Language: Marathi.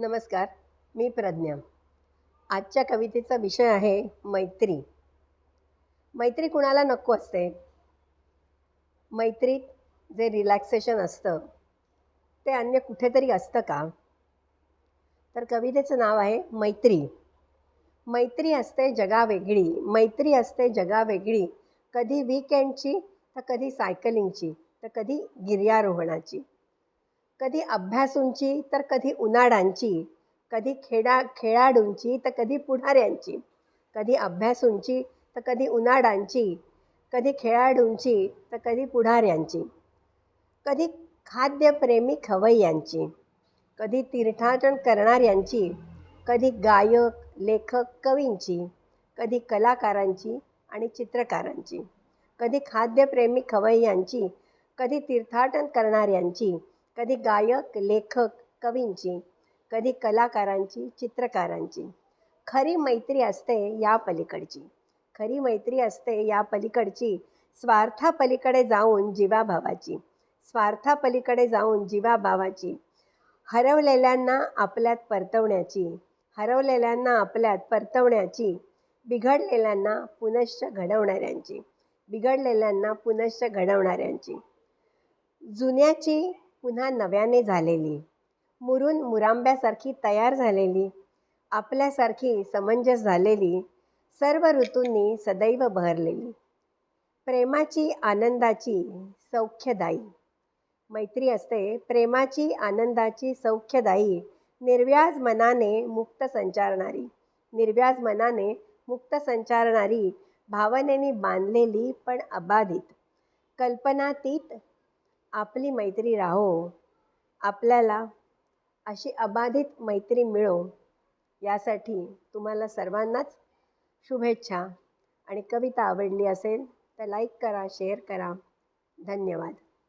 नमस्कार मी प्रज्ञा. आजच्या कवितेचा विषय आहे मैत्री. मैत्री कुणाला नको असते? मैत्रीत जे रिलॅक्सेशन असतं ते अन्य कुठेतरी असतं का? तर कवितेचं नाव आहे मैत्री. मैत्री असते जगावेगळी मैत्री असते जगावेगळी कधी वीकेंडची तर कधी सायकलिंगची तर कधी गिर्यारोहणाची. कधी अभ्यासूंची तर कधी उन्हाळांची कधी खेळा खेळाडूंची तर कधी पुढाऱ्यांची कधी अभ्यासूंची तर कधी उन्हाळांची कधी खेळाडूंची तर कधी पुढाऱ्यांची कधी खाद्यप्रेमी खवय्यांची कधी तीर्थाटन करणाऱ्यांची कधी गायक लेखक कवींची कधी कलाकारांची आणि चित्रकारांची कधी खाद्यप्रेमी खवय्यांची कधी तीर्थाटन करणाऱ्यांची कधी गायक लेखक कवींची कधी कलाकारांची चित्रकारांची. खरी मैत्री असते या पलीकडची. खरी मैत्री असते या पलीकडची. स्वार्थापलीकडे जाऊन जीवाभावाची. स्वार्थापलीकडे जाऊन जीवाभावाची. हरवलेल्यांना आपल्यात परतवण्याची. हरवलेल्यांना आपल्यात परतवण्याची. बिघडलेल्यांना पुनश्च घडवणाऱ्यांची. बिघडलेल्यांना पुनश्च घडवणाऱ्यांची. जुन्याची पुन्हा नव्याने झालेली. मुरून मुरांब्यासारखी तयार झालेली. आपल्यासारखी समंजस झालेली. सर्व ऋतूंनी सदैव बहरलेली. प्रेमाची आनंदाची सौख्यदायी. मैत्री असते. प्रेमाची आनंदाची सौख्यदायी. निर्व्याज मनाने मुक्त संचारणारी. निर्व्याज मनाने मुक्त संचारणारी. भावनेने बांधलेली पण अबाधित. कल्पनातीत आपली मैत्री राहो. आपल्याला अशी अबाधित मैत्री मिळो. यासाठी तुम्हाला सर्वांनाच शुभेच्छा आणि कविता आवडली असेल तर लाईक करा शेअर करा. धन्यवाद.